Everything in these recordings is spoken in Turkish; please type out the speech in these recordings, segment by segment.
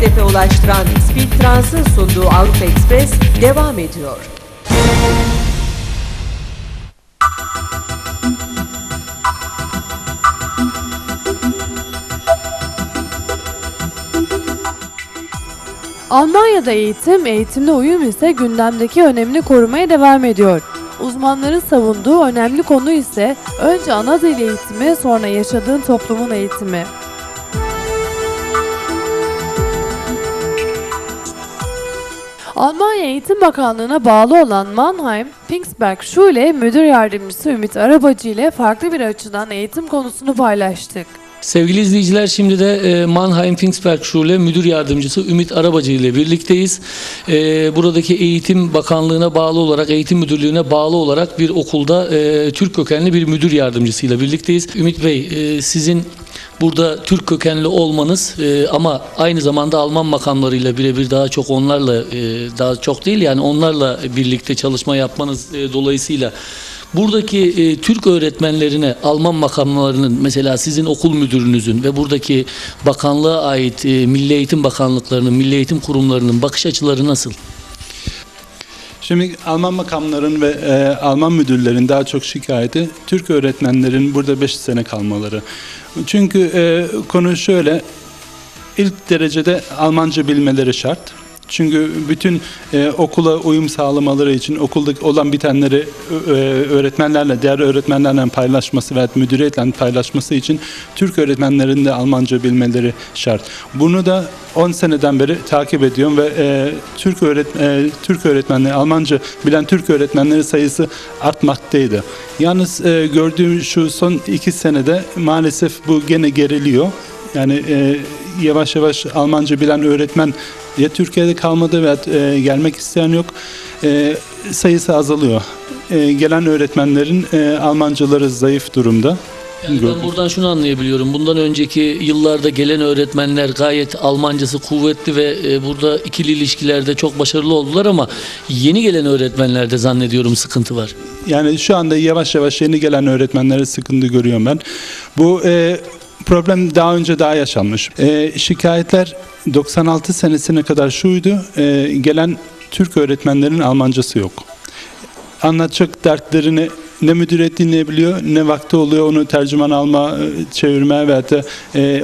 hedefe ulaştıran Speed Trans'ın sunduğu Avrupa Express devam ediyor. Almanya'da eğitim, eğitimle uyum ise gündemdeki önemini korumaya devam ediyor. Uzmanların savunduğu önemli konu ise önce ana dil eğitimi sonra yaşadığın toplumun eğitimi. Almanya Eğitim Bakanlığı'na bağlı olan Mannheim, Pfingstberg Schule Müdür Yardımcısı Ümit Arabacı ile farklı bir açıdan eğitim konusunu paylaştık. Sevgili izleyiciler şimdi de e, Mannheim Pfingstberg Schule Müdür Yardımcısı Ümit Arabacı ile birlikteyiz. E, Buradaki Eğitim Bakanlığı'na bağlı olarak, Eğitim Müdürlüğü'ne bağlı olarak bir okulda e, Türk kökenli bir müdür yardımcısıyla birlikteyiz. Ümit Bey sizin burada Türk kökenli olmanız e, ama aynı zamanda Alman makamlarıyla birebir daha çok onlarla e, daha çok değil yani onlarla birlikte çalışma yapmanız e, dolayısıyla Buradaki e, Türk öğretmenlerine Alman makamlarının mesela sizin okul müdürünüzün ve buradaki bakanlığa ait e, Milli Eğitim Bakanlıklarının, Milli Eğitim Kurumlarının bakış açıları nasıl? Şimdi Alman makamların ve e, Alman müdürlerin daha çok şikayeti Türk öğretmenlerin burada 5 sene kalmaları. Çünkü e, konu şöyle ilk derecede Almanca bilmeleri şart. Çünkü bütün e, okula uyum sağlamaları için okuldaki olan bitenleri e, öğretmenlerle, diğer öğretmenlerle paylaşması ve müdüriyetle paylaşması için Türk öğretmenlerin de Almanca bilmeleri şart. Bunu da 10 seneden beri takip ediyorum ve e, Türk öğret e, Türk öğretmenleri Almanca bilen Türk öğretmenleri sayısı artmaktaydı. Yalnız e, gördüğüm şu son iki senede maalesef bu gene geriliyor. Yani e, yavaş yavaş Almanca bilen öğretmen ya Türkiye'de kalmadı veya e, gelmek isteyen yok. E, sayısı azalıyor. E, gelen öğretmenlerin e, Almancaları zayıf durumda. Yani ben buradan şunu anlayabiliyorum. Bundan önceki yıllarda gelen öğretmenler gayet Almancası kuvvetli ve burada ikili ilişkilerde çok başarılı oldular ama yeni gelen öğretmenlerde zannediyorum sıkıntı var. Yani şu anda yavaş yavaş yeni gelen öğretmenlere sıkıntı görüyorum ben. Bu e, problem daha önce daha yaşanmış. E, şikayetler 96 senesine kadar şuydu. E, gelen Türk öğretmenlerin Almancası yok. Anlatacak dertlerini ne müdüriyet dinleyebiliyor ne vakti oluyor onu tercüman alma, e, çevirme veya da e,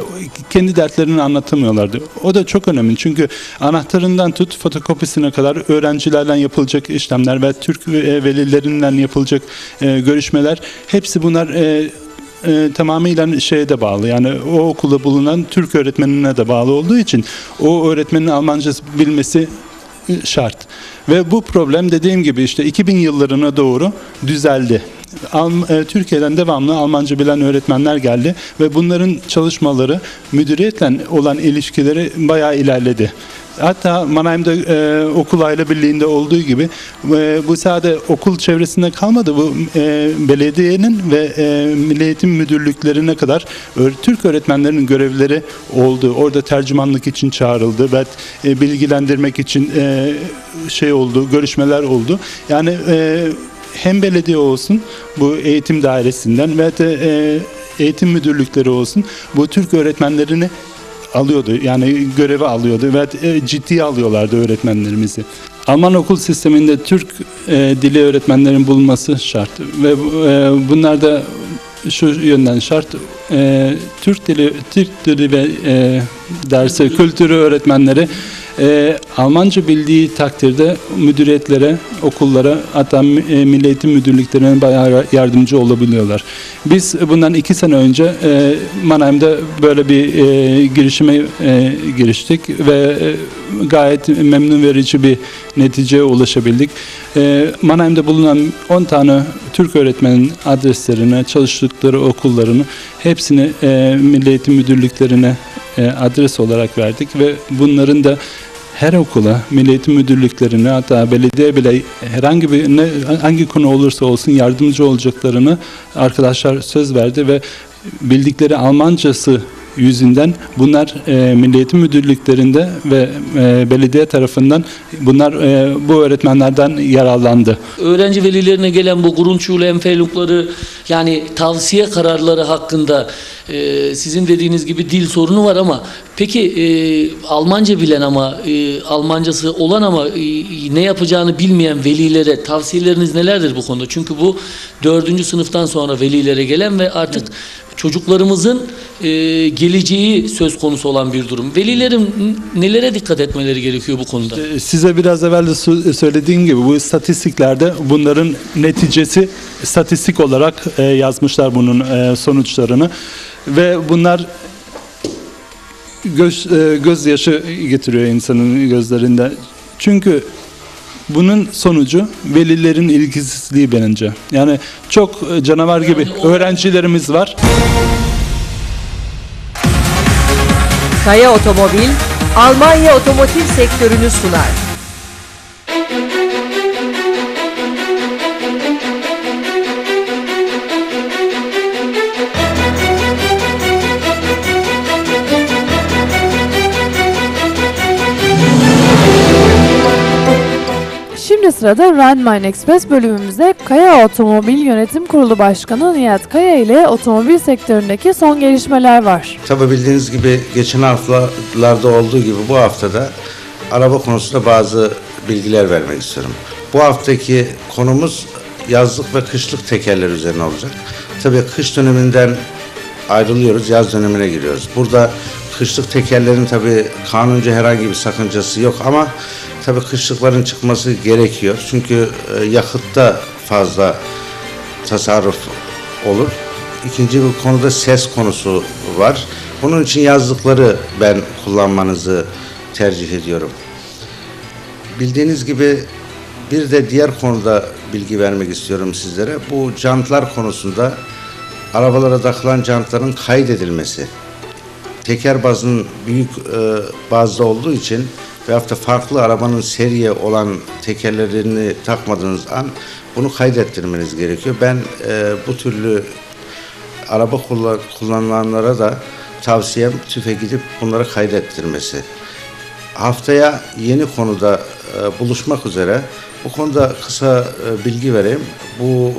kendi dertlerini anlatamıyorlardı. O da çok önemli çünkü anahtarından tut fotokopisine kadar öğrencilerden yapılacak işlemler ve Türk e, velilerinden yapılacak e, görüşmeler hepsi bunlar e, e, tamamıyla şeye de bağlı. Yani o okulda bulunan Türk öğretmenine de bağlı olduğu için o öğretmenin Almanca bilmesi şart. Ve bu problem dediğim gibi işte 2000 yıllarına doğru düzeldi. E, Türkiye'den devamlı Almanca bilen öğretmenler geldi ve bunların çalışmaları müdüriyetle olan ilişkileri bayağı ilerledi. Hatta Mannheim'de e, okul aile birliğinde olduğu gibi e, bu sadece okul çevresinde kalmadı. Bu e, belediyenin ve e, Milli Eğitim Müdürlüklerine kadar Türk öğretmenlerin görevleri oldu. Orada tercümanlık için çağrıldı ve e, bilgilendirmek için e, şey oldu, görüşmeler oldu. Yani e, hem belediye olsun bu eğitim dairesinden ve de e, eğitim müdürlükleri olsun bu Türk öğretmenlerini alıyordu. Yani görevi alıyordu ve e, ciddiye alıyorlardı öğretmenlerimizi. Alman okul sisteminde Türk e, dili öğretmenlerin bulunması şart ve e, bunlar da şu yönden şart. E, Türk dili, Türk dili ve e, dersi, kültürü öğretmenleri e, Almanca bildiği takdirde müdüriyetlere, okullara hatta e, Milli Eğitim Müdürlüklerine bayağı yardımcı olabiliyorlar. Biz bundan iki sene önce e, Mannheim'da böyle bir e, girişime e, giriştik ve e, gayet memnun verici bir neticeye ulaşabildik. E, Mannheim'da bulunan 10 tane Türk öğretmenin adreslerine, çalıştıkları okullarını hepsini e, Milli Eğitim Müdürlüklerine e, adres olarak verdik ve bunların da her okula, Milli Eğitim Müdürlüklerine hatta belediye bile herhangi bir ne, hangi konu olursa olsun yardımcı olacaklarını arkadaşlar söz verdi ve bildikleri Almancası yüzünden bunlar e, Milli Eğitim Müdürlüklerinde ve e, belediye tarafından bunlar e, bu öğretmenlerden yararlandı. Öğrenci velilerine gelen bu Grundschule Empfehlungları yani tavsiye kararları hakkında e, sizin dediğiniz gibi dil sorunu var ama peki e, Almanca bilen ama e, Almancası olan ama e, ne yapacağını bilmeyen velilere tavsiyeleriniz nelerdir bu konuda? Çünkü bu dördüncü sınıftan sonra velilere gelen ve artık çocuklarımızın e, geleceği söz konusu olan bir durum. Velilerin nelere dikkat etmeleri gerekiyor bu konuda? E, Size biraz evvel de söylediğim gibi bu istatistiklerde bunların neticesi statistik olarak e, yazmışlar bunun e, sonuçlarını ve bunlar göz e, gözyaşı getiriyor insanın gözlerinde. Çünkü bunun sonucu velilerin ilgisizliği bence. Yani çok canavar gibi öğrencilerimiz var. Kaya Otomobil, Almanya otomotiv sektörünü sunar. Şimdi sırada Rhein-Main Express bölümümüzde Kaya Otomobil Yönetim Kurulu Başkanı Nihat Kaya ile otomobil sektöründeki son gelişmeler var. Tabi bildiğiniz gibi geçen haftalarda olduğu gibi bu haftada araba konusunda bazı bilgiler vermek istiyorum. Bu haftaki konumuz yazlık ve kışlık tekerler üzerine olacak. Tabii kış döneminden ayrılıyoruz, yaz dönemine giriyoruz. Burada kışlık tekerlerin tabii kanunca herhangi bir sakıncası yok ama tabii kışlıkların çıkması gerekiyor. Çünkü e, yakıtta fazla tasarruf olur. İkinci bir konuda ses konusu var. Bunun için yazdıkları ben kullanmanızı tercih ediyorum. Bildiğiniz gibi bir de diğer konuda bilgi vermek istiyorum sizlere. Bu jantlar konusunda arabalara takılan jantların kaydedilmesi. Teker bazının büyük e, bazda olduğu için veyahut da farklı arabanın seriye olan tekerlerini takmadığınız an bunu kaydettirmeniz gerekiyor. Ben e, bu türlü araba kullan- kullananlara da tavsiyem tüfe gidip bunları kaydettirmesi. Haftaya yeni konuda e, buluşmak üzere. Bu konuda kısa e, bilgi vereyim. Bu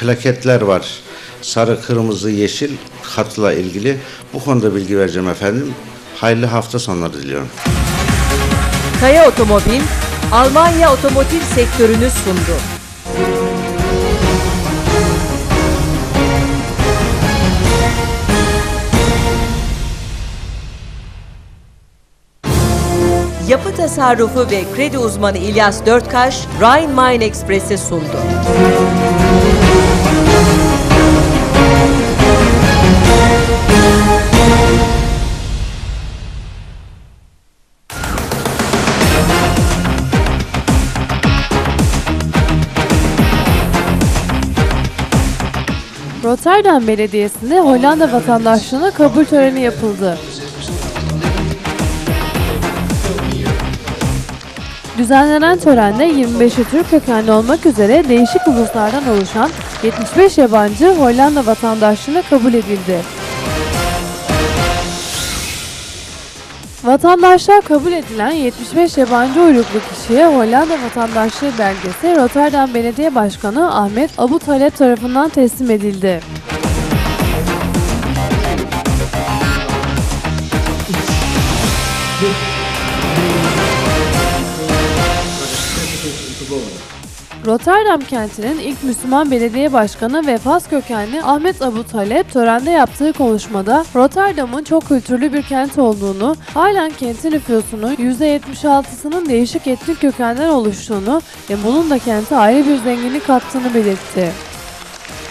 plaketler var. Sarı, kırmızı, yeşil hatla ilgili. Bu konuda bilgi vereceğim efendim. Hayırlı hafta sonları diliyorum. Kaya Otomobil, Almanya otomotiv sektörünü sundu. Yapı tasarrufu ve kredi uzmanı İlyas Dörtkaş, Rhein-Main Express'i sundu. Rotterdam Belediyesi'nde Hollanda vatandaşlığına kabul töreni yapıldı. Düzenlenen törende 25'i Türk kökenli olmak üzere değişik uluslardan oluşan 75 yabancı Hollanda vatandaşlığına kabul edildi. Vatandaşlar kabul edilen 75 yabancı uyruklu kişiye Hollanda vatandaşlığı belgesi Rotterdam Belediye Başkanı Ahmet Abu Talep tarafından teslim edildi. Rotterdam kentinin ilk Müslüman belediye başkanı ve Fas kökenli Ahmet Abu Talep törende yaptığı konuşmada Rotterdam'ın çok kültürlü bir kent olduğunu, halen kentin nüfusunun %76'sının değişik etnik kökenden oluştuğunu ve bunun da kente ayrı bir zenginlik kattığını belirtti.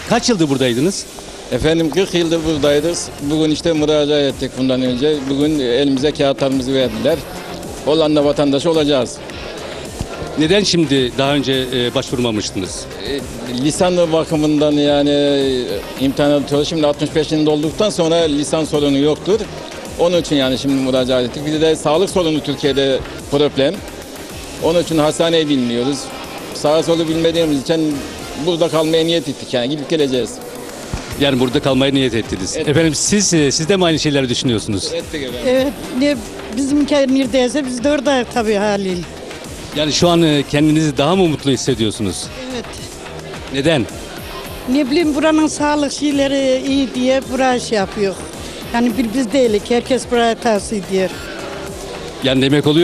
Kaç yıldır buradaydınız? Efendim 40 yıldır buradayız. Bugün işte müracaat ettik bundan önce. Bugün elimize kağıtlarımızı verdiler. Hollanda vatandaşı olacağız. Neden şimdi daha önce e, başvurmamıştınız? E, lisan bakımından yani e, imtihanı tutuyoruz. Şimdi 65 yılında olduktan sonra lisan sorunu yoktur. Onun için yani şimdi müracaat ettik. Bir de sağlık sorunu Türkiye'de problem. Onun için hastaneyi bilmiyoruz. Sağa solu bilmediğimiz için burada kalmaya niyet ettik yani gidip geleceğiz. Yani burada kalmaya niyet ettiniz. Evet. Efendim siz e, siz de mi aynı şeyleri düşünüyorsunuz? Ettik efendim. Evet, ne bizimki neredeyse biz de orada tabii haliyle. Yani şu an e, kendinizi daha mı mutlu hissediyorsunuz? Evet. Neden? Ne bileyim buranın sağlık şeyleri iyi diye buraya şey yapıyor. Yani bir biz değilik. Herkes buraya tavsiye ediyor. Yani demek oluyor